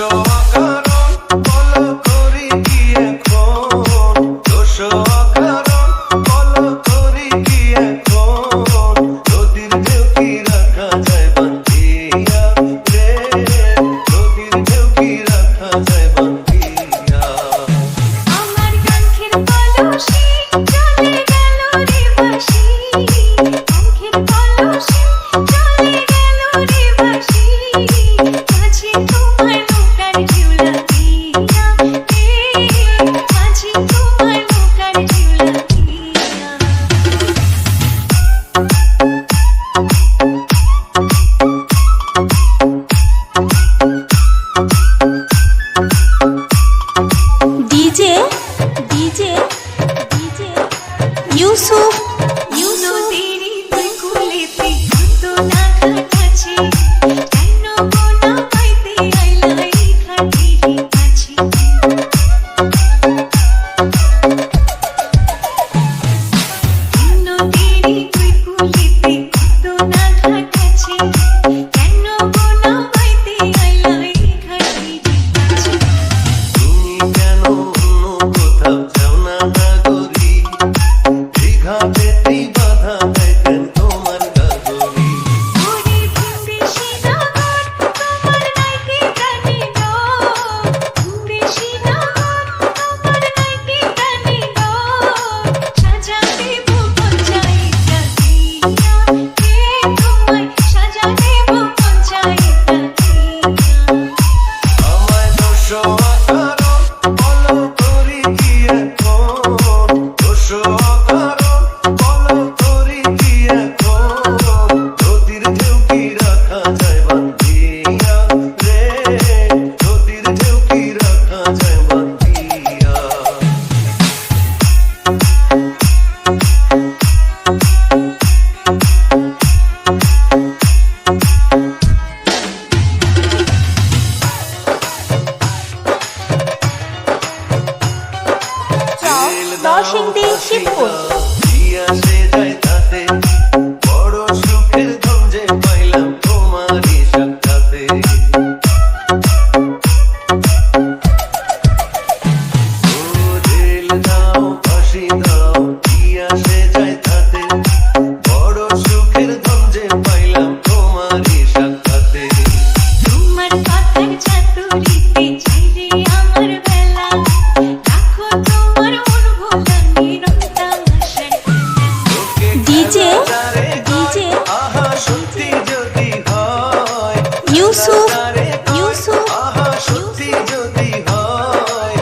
멈춰 ইউসুফ নরসিংদী শিবপুর ইউসুফ ইউসুফ যদি হয়